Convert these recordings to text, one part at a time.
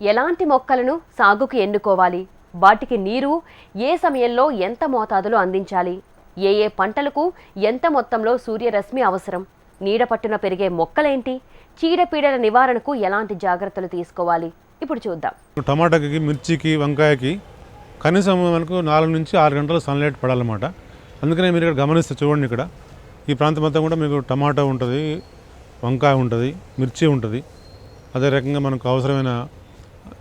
ఎలాంటి మొక్కలను సాగుకు ఎన్నుకోవాలి? వాటికి నీరు ఏ సమయంలో ఎంత మోతాదులో అందించాలి? ఏ ఏ పంటలకు ఎంత మొత్తంలో సూర్యరశ్మి అవసరం? నీడ పట్టున పెరిగే మొక్కలేంటి? చీడపీడల నివారణకు ఎలాంటి జాగ్రత్తలు తీసుకోవాలి? ఇప్పుడు చూద్దాం. టమాటాకి మిర్చికి వంకాయకి కనీసం మనకు నాలుగు నుంచి ఆరు గంటల సన్లైట్ పడాలన్నమాట. అందుకనే మీరు ఇక్కడ గమనిస్తే చూడండి ఇక్కడ. ఈ ప్రాంతం అంతా కూడా మీకు టమాటా ఉంటుంది వంకాయ ఉంటుంది మిర్చి ఉంటుంది. అదే రకంగా మనకు అవసరమైన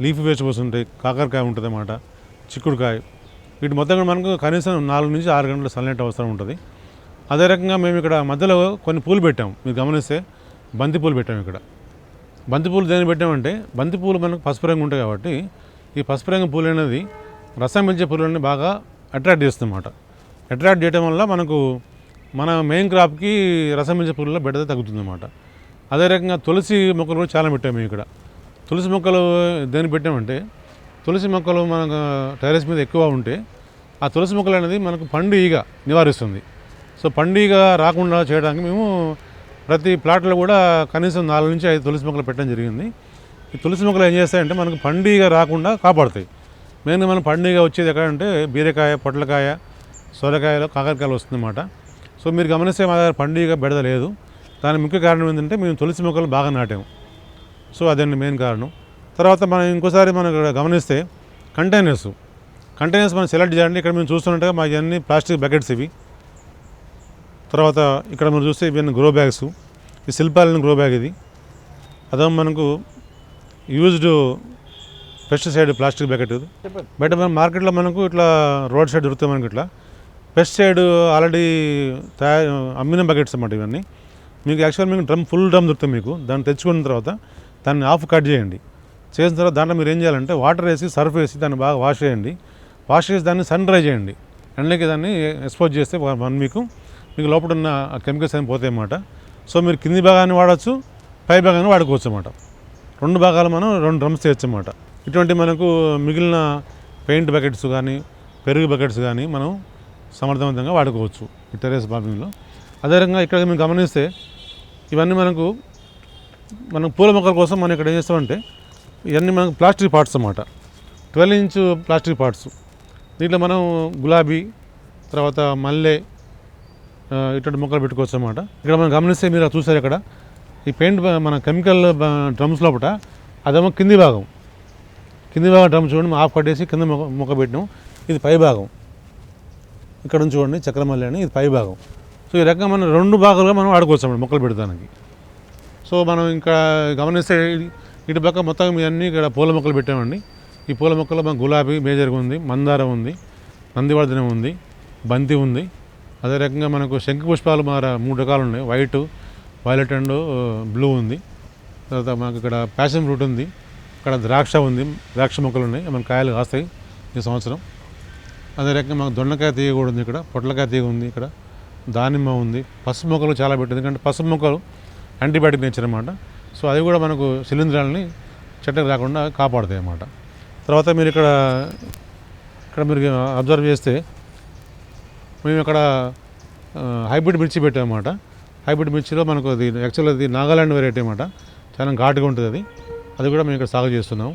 లీఫ్ వెజిటబుల్స్ ఉంటాయి కాకరకాయ ఉంటుంది అన్నమాట చిక్కుడుకాయ. వీటి మొత్తం మనకు కనీసం నాలుగు నుంచి ఆరు గంటల సన్లైట్ అవసరం ఉంటుంది. అదే రకంగా మేము ఇక్కడ మధ్యలో కొన్ని పూలు పెట్టాం మీరు గమనిస్తే బంతి పూలు పెట్టాం ఇక్కడ. బంతిపూలు దేని పెట్టామంటే బంతిపూలు మనకు పసుపు రంగు ఉంటాయి కాబట్టి ఈ పసుపు రంగు పూలు అనేది రసం పెంచే పూలని బాగా అట్రాక్ట్ చేస్తుందన్నమాట. అట్రాక్ట్ చేయడం వల్ల మనకు మన మెయిన్ క్రాప్కి రసం పెంచే పూలలో బెడద తగ్గుతుందన్నమాట. అదే రకంగా తులసి మొక్కలు కూడా చాలా పెట్టాము మేము ఇక్కడ. తులసి మొక్కలు దేని పెట్టామంటే తులసి మొక్కలు మనకు టెరెస్ మీద ఎక్కువ ఉంటే ఆ తులసి మొక్కలు అనేది మనకు పండు ఈగ నివారిస్తుంది. సో పండుగ రాకుండా చేయడానికి మేము ప్రతి ప్లాట్లో కూడా కనీసం నాలుగు నుంచి ఐదు తులసి మొక్కలు పెట్టడం జరిగింది. ఈ తులసి మొక్కలు ఏం చేస్తాయంటే మనకు పండుగ రాకుండా కాపాడుతాయి. మెయిన్గా మనం పండుగ వచ్చేది ఎక్కడంటే బీరకాయ పొట్లకాయ సొరకాయలు కాకరకాయలు వస్తుందన్నమాట. సో మీరు గమనిస్తే మా దగ్గర పండుగ బెడద లేదు. దాని ముఖ్య కారణం ఏంటంటే మేము తులసి మొక్కలు బాగా నాటాము. సో అదండి మెయిన్ కారణం. తర్వాత మనం ఇంకోసారి మనం ఇక్కడ గమనిస్తే కంటైనర్స్ కంటైనర్స్ మనం సెలెక్ట్ చేయండి ఇక్కడ మేము చూస్తున్నట్టుగా మా ఇవన్నీ ప్లాస్టిక్ బకెట్స్ ఇవి. తర్వాత ఇక్కడ మనం చూస్తే ఇవన్నీ గ్రో బ్యాగ్స్ ఈ శిల్పాలని గ్రో బ్యాగ్ ఇది. అదే మనకు యూజ్డ్ పెస్టిసైడ్ ప్లాస్టిక్ బకెట్ ఇది బయట మన మార్కెట్లో మనకు ఇట్లా రోడ్ సైడ్ దొరుకుతాయి మనకి ఇట్లా. పెస్టిసైడ్ ఆల్రెడీ తయారు అమ్మిన బకెట్స్ అన్నమాట ఇవన్నీ. మీకు యాక్చువల్ మీకు డ్రమ్ ఫుల్ డ్రమ్ దొరుకుతాయి మీకు. దాన్ని తెచ్చుకున్న తర్వాత దాన్ని ఆఫ్ కట్ చేయండి. చేసిన తర్వాత దాంట్లో మీరు ఏం చేయాలంటే వాటర్ వేసి సర్ఫ్ వేసి దాన్ని బాగా వాష్ చేయండి. వాష్ చేసి దాన్ని సన్ డ్రై చేయండి. ఎండకి దాన్ని ఎక్స్పోజ్ చేస్తే వన్ వీక్ మీకు లోపల ఉన్న కెమికల్స్ అని పోతాయి అన్నమాట. సో మీరు కింది భాగాన్ని వాడచ్చు పై భాగాన్ని వాడుకోవచ్చు అన్నమాట. రెండు భాగాలు మనం రెండు డ్రమ్స్ చేయొచ్చు అన్నమాట. ఇటువంటి మనకు మిగిలిన పెయింట్ బకెట్స్ కానీ పెరుగు బకెట్స్ కానీ మనం సమర్థవంతంగా వాడుకోవచ్చు ఈ టెరెస్ బాబింగ్లో అదే ఇక్కడ మేము గమనిస్తే ఇవన్నీ మనకు మనం పూల మొక్కల కోసం మనం ఇక్కడ ఏం చేస్తామంటే ఇవన్నీ మనకు ప్లాస్టిక్ పార్ట్స్ అన్నమాట. Twelve inch plastic parts. దీంట్లో మనం గులాబీ తర్వాత మల్లె ఇటువంటి మొక్కలు పెట్టుకోవచ్చు అన్నమాట. ఇక్కడ మనం గమనిస్తే మీరు చూసారు ఇక్కడ. ఈ పెయింట్ మన కెమికల్ డ్రమ్స్ లోపల అదేమో కింది భాగం. కింది భాగం డ్రమ్ చూడండి ఆఫ్ కట్టేసి కింద మొక్క మొక్క పెట్టినాం. ఇది పై భాగం. ఇక్కడ నుంచి చూడండి చక్రమల్లి అని ఇది పై భాగం. సో ఈ రకంగా మనం రెండు భాగాలుగా మనం ఆడుకోవచ్చు అన్నమాట మొక్కలు పెడతానికి. సో మనం ఇంకా గమనిస్తే ఇటు పక్క మొత్తం ఇవన్నీ ఇక్కడ పూల మొక్కలు పెట్టామండి. ఈ పూల మొక్కలు మన గులాబీ మేజర్గా ఉంది మందారం ఉంది నందివర్ధనం ఉంది బంతి ఉంది. అదే రకంగా మనకు శంఖ పుష్పాలు మన మూడు రకాలు ఉన్నాయి. వైట్ వైలెట్ అండ్ బ్లూ ఉంది. తర్వాత మనకు ఇక్కడ ప్యాషన్ ఫ్రూట్ ఉంది. ఇక్కడ ద్రాక్ష ఉంది ద్రాక్ష మొక్కలు ఉన్నాయి. మన కాయలు కాస్తాయి ఈ సంవత్సరం. అదే రకంగా మాకు దొండకాయ తీగ కూడా ఉంది ఇక్కడ పొట్లకాయ తీగ ఉంది ఇక్కడ దానిమ్మ ఉంది. పసుపు మొక్కలు చాలా పెట్టింది ఎందుకంటే పసుపు మొక్కలు యాంటీబయాటిక్ నేచర్ అనమాట సో అది కూడా మనకు శిలీంధ్రాలని చెట్టకు రాకుండా కాపాడుతాయి అన్నమాట. తర్వాత మీరు ఇక్కడ ఇక్కడ మీరు అబ్జర్వ్ చేస్తే మేము ఇక్కడ హైబ్రిడ్ మిర్చి పెట్టామన్నమాట హైబ్రిడ్ మిర్చిలో మనకు అది యాక్చువల్ అది నాగాలాండ్ వెరైటీ అన్నమాట. చాలా ఘాటుగా ఉంటుంది అది. అది కూడా మేము ఇక్కడ సాగు చేస్తున్నాం.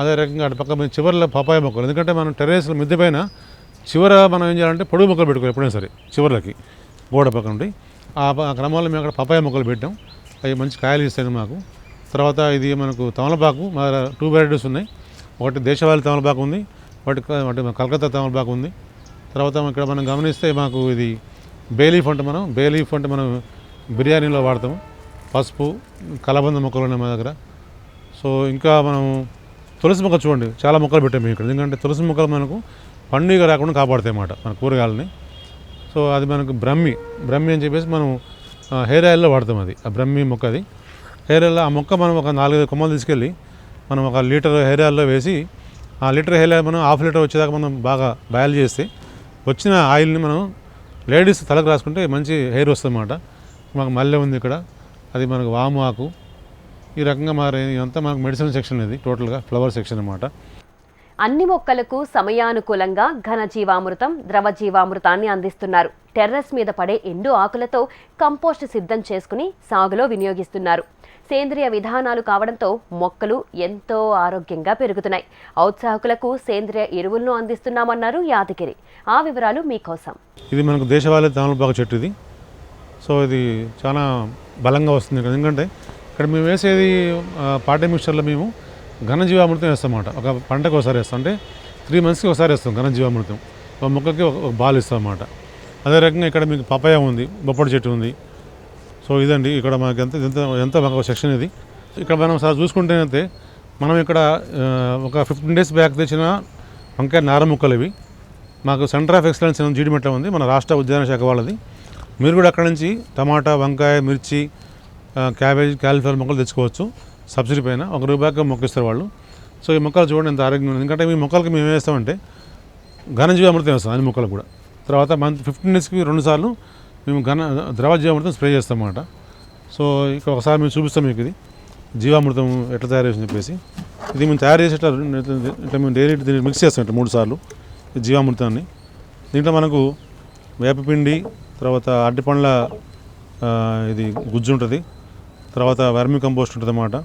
అదే రకంగా అటు పక్క చివరిలో పపాయ మొక్కలు. ఎందుకంటే మనం టెర్రస్లో మిద్దె పైన చివర మనం ఏం చేయాలంటే పొడుగు మొక్కలు పెట్టుకోవాలి ఎప్పుడైనా సరే చివరికి గోడ పక్క నుండి ఆ ఆ క్రమంలో మేము అక్కడ పపాయ మొక్కలు పెట్టాం. అవి మంచి కాయలు ఇస్తాయి మాకు. తర్వాత ఇది మనకు తమలపాకు మా దగ్గర టూ వెరైటీస్ ఉన్నాయి. ఒకటి దేశవాళి తమలపాకు ఉంది ఒకటి ఒకటి కలకత్తా తమలపాకు ఉంది. తర్వాత ఇక్కడ మనం గమనిస్తే మాకు ఇది బేలీఫ్ అంటే మనం బేలీఫ్ అంటే మనం బిర్యానీలో వాడతాము. పసుపు కలబంద మొక్కలు ఉన్నాయి మా దగ్గర. సో ఇంకా మనం తులసి మొక్క చూడండి చాలా మొక్కలు పెట్టాము ఇక్కడ. ఎందుకంటే తులసి మొక్కలు మనకు పండుగ రాకుండా కాపాడుతాయి అన్నమాట మన కూరగాయలని. సో అది మనకు బ్రహ్మి బ్రహ్మి అని చెప్పేసి మనం హెయిర్ ఆయిల్లో వాడతాం అది ఆ బ్రహ్మి మొక్క అది. హెయిర్ ఆయిల్ ఆ మొక్క మనం ఒక నాలుగైదు కొమ్మలు తీసుకెళ్ళి మనం ఒక లీటర్ హెయిర్ ఆయిల్లో వేసి ఆ లీటర్ హెయిర్ ఆయిల్ మనం హాఫ్ లీటర్ వచ్చేదాకా మనం బాగా బాయిల్ చేస్తే వచ్చిన ఆయిల్ని మనం లేడీస్ తలకు రాసుకుంటే మంచి హెయిర్ వస్తుందన్నమాట. మాకు మల్లె ఉంది ఇక్కడ అది మనకు వాము ఆకు. ఈ రకంగా మారే ఇదంతా మనకు మెడిసిన్ సెక్షన్ ఇది టోటల్గా ఫ్లవర్ సెక్షన్ అనమాట అన్ని మొక్కలకు సమయానుకూలంగా ఘన జీవామృతం ద్రవ జీవామృతాన్ని అందిస్తున్నారు. టెర్రస్ మీద పడే ఎండు ఆకులతో కంపోస్ట్ సిద్ధం చేసుకుని సాగులో వినియోగిస్తున్నారు. సేంద్రియ విధానాలు కావడంతో మొక్కలు ఎంతో ఆరోగ్యంగా పెరుగుతున్నాయి. ఔత్సాహకులకు సేంద్రియ ఎరువులను అందిస్తున్నామన్నారు యాదగిరి. ఆ వివరాలు మీకోసం. ఇది మనకు దేశవాళీ తమలపాకు చెట్టు ఇది. సో ఇది చాలా బలంగా వస్తుంది. ఎందుకంటే ఇక్కడ మేము వేసేది పాటే మిక్చర్లో మేము ఘనజీవామృతం వేస్తామన్నమాట. ఒక పంటకు ఒకసారి వేస్తాం. అంటే త్రీ మంత్స్కి ఒకసారి వేస్తాం ఘనజీవామృతం. ఒక మొక్కకి ఒక బాల్ ఇస్తాం అన్నమాట అదే రకంగా ఇక్కడ మీకు పపాయ ఉంది బొప్పటి చెట్టు ఉంది. సో ఇదండి ఇక్కడ మనకి ఎంత ఎంత ఎంత ఒక సెక్షన్ ఇది. ఇక్కడ మనం సార్ చూసుకుంటేనైతే మనం ఇక్కడ ఒక ఫిఫ్టీన్ డేస్ బ్యాక్ తెచ్చిన వంకాయ నార ముక్కలు ఇవి. మాకు సెంటర్ ఆఫ్ ఎక్సలెన్స్ జీడిమెట్ల ఉంది మన రాష్ట్ర ఉద్యాన శాఖ వాళ్ళది. మీరు కూడా అక్కడ నుంచి టమాటా వంకాయ మిర్చి క్యాబేజ్ క్యాలిఫ్లవర్ మొక్కలు తెచ్చుకోవచ్చు. సబ్సిడీ పైన ఒక రూపాయికి మొక్క ఇస్తారు వాళ్ళు. సో ఈ మొక్కలు చూడండి ఎంత ఆరోగ్యంగా ఉంది ఎందుకంటే మీ మొక్కలకి మేము ఏం వేస్తామంటే ఘనజీవామృతం వేస్తాం అన్ని మొక్కలకు కూడా. తర్వాత మంత్ ఫిఫ్టీన్ డేస్కి రెండు సార్లు మేము ఘన ద్రవ జీవామృతం స్ప్రే చేస్తాం అన్నమాట సో ఇక ఒకసారి మేము చూపిస్తాం మీకు ఇది. జీవామృతం ఎట్లా తయారు చేసి చెప్పేసి. ఇది మేము తయారు చేసేట ఇట్లా మేము డైలీ దీన్ని మిక్స్ చేస్తాం ఇట్లా మూడు సార్లు జీవామృతాన్ని. దీంట్లో మనకు వేపపిండి తర్వాత అరటిపండ్ల ఇది గుజ్జు ఉంటుంది. తర్వాత వర్మి కంపోస్ట్ ఉంటుంది అన్నమాట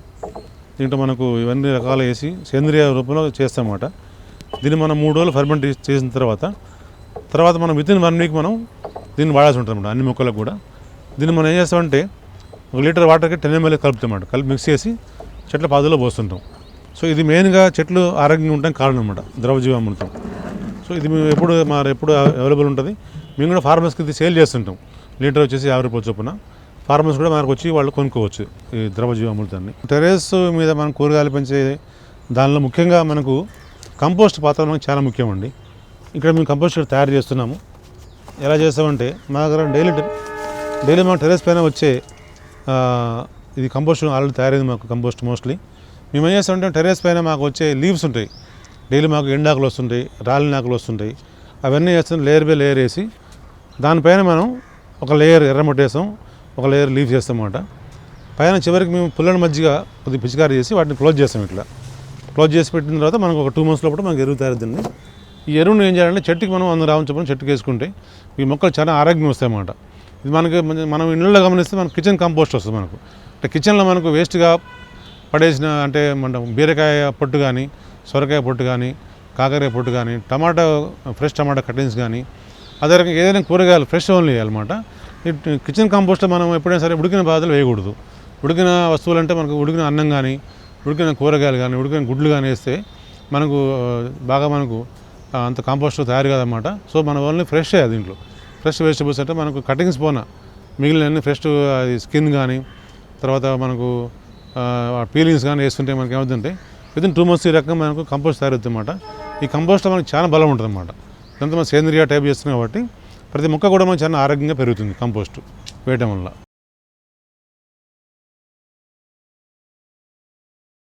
దీంట్లో మనకు ఇవన్నీ రకాలు వేసి సేంద్రియ రూపంలో చేస్తామన్నమాట. దీన్ని మనం మూడు రోజులు ఫర్మెంట్ చేసిన తర్వాత తర్వాత మనం విత్ ఇన్ వన్ వీక్ మనం దీన్ని వాడాల్సి ఉంటుంది అన్నమాట అన్ని మొక్కలకు కూడా. దీన్ని మనం ఏం చేస్తామంటే ఒక లీటర్ వాటర్కి టెన్ ఎంఎల్ కలుపుతామన్నమాట కలిపి మిక్స్ చేసి చెట్ల పాదులో పోస్తుంటాం. సో ఇది మెయిన్గా చెట్లు ఆరోగ్యంగా ఉండడానికి కారణం అనమాట ద్రవజీవామృతం. సో ఇది మేము ఎప్పుడు మా ఎప్పుడు అవైలబుల్ ఉంటుంది. మేము కూడా ఫార్మర్స్కి ఇది సేల్ చేస్తుంటాం. లీటర్ వచ్చేసి యాభై రూపాయలు చొప్పున. ఫార్మర్స్ కూడా మనకు వచ్చి వాళ్ళు కొనుక్కోవచ్చు ఈ ద్రవజీవామృతాన్ని. టెరెస్ మీద మనం కూరగాయలు పెంచే దానిలో ముఖ్యంగా మనకు కంపోస్ట్ పాత్ర మనకు చాలా ముఖ్యం అండి ఇక్కడ మేము కంపోస్ట్ తయారు చేస్తున్నాము. ఎలా చేస్తామంటే మా దగ్గర డైలీ డైలీ మా టెరెస్ పైన వచ్చే ఇది కంపోస్ట్ ఆల్రెడీ తయారైంది మాకు కంపోస్ట్ మోస్ట్లీ. మేము ఏం చేస్తామంటే టెరెస్ పైన మాకు వచ్చే లీవ్స్ ఉంటాయి. డైలీ మాకు ఎండాకులు వస్తుంటాయి రాలిన ఆకులు వస్తుంటాయి. అవన్నీ వేస్తాం లేయర్ బై లేయర్ వేసి దానిపైన మనం ఒక లేయర్ ఎర్రమట్టేసాం ఒక లేయర్ లీవ్ చేస్తామన్నమాట. పైన చివరికి మేము పుల్లని మజ్జిగ కొద్దిగా పిచికారి చేసి వాటిని క్లోజ్ చేస్తాం ఇట్లా. క్లోజ్ చేసి పెట్టిన తర్వాత మనకు ఒక టూ మంత్స్ లోపల మనకు ఎరువు తయారుద్దండి ఈ ఎరువును ఏం చేయాలంటే చెట్టుకి మనం వంద రావం చొప్పున చెట్టుకి వేసుకుంటే ఈ మొక్కలు చాలా ఆరోగ్యం వస్తాయన్నమాట ఇది మనకి మనం ఇళ్ళలో గమనిస్తే మనకు కిచెన్ కంపోస్ట్ వస్తుంది మనకు. అంటే కిచెన్లో మనకు వేస్ట్గా పడేసిన అంటే మన బీరకాయ పొట్టు కానీ సొరకాయ పొట్టు కానీ కాకరకాయ పొట్టు కానీ టమాటా ఫ్రెష్ టమాటా కటింగ్స్ కానీ అదే రకంగా ఏదైనా కూరగాయలు ఫ్రెష్ ఓన్లీ వేయాలన్నమాట. కిచెన్ కంపోస్ట్ మనం ఎప్పుడైనా సరే ఉడికిన బాధలు వేయకూడదు. ఉడికిన వస్తువులు అంటే మనకు ఉడికిన అన్నం కానీ ఉడికిన కూరగాయలు కానీ ఉడికిన గుడ్లు కానీ వేస్తే మనకు బాగా మనకు అంత కాంపోస్ట్ తయారు కాదన్నమాట. సో మన ఓన్లీ ఫ్రెష్ దీంట్లో ఫ్రెష్ వెజిటబుల్స్ అంటే మనకు కటింగ్స్ పోన మిగిలినన్ని ఫ్రెష్ అది స్కిన్ కానీ తర్వాత మనకు పీలింగ్స్ కానీ వేస్తుంటే మనకి ఏమవుతుంటే వితిన్ టూ మంత్స్ ఈ రకంగా మనకు కంపోస్ట్ తయారవుతుంది అన్నమాట ఈ కంపోస్ట్ మనకు చాలా బలం ఉంటుంది అన్నమాట దాంతో మనం సేంద్రియ టైప్ చేస్తున్నాం కాబట్టి ప్రతి మొక్క కూడా మంచి చాలా ఆరోగ్యంగా పెరుగుతుంది కంపోస్ట్ వేయటం వల్ల.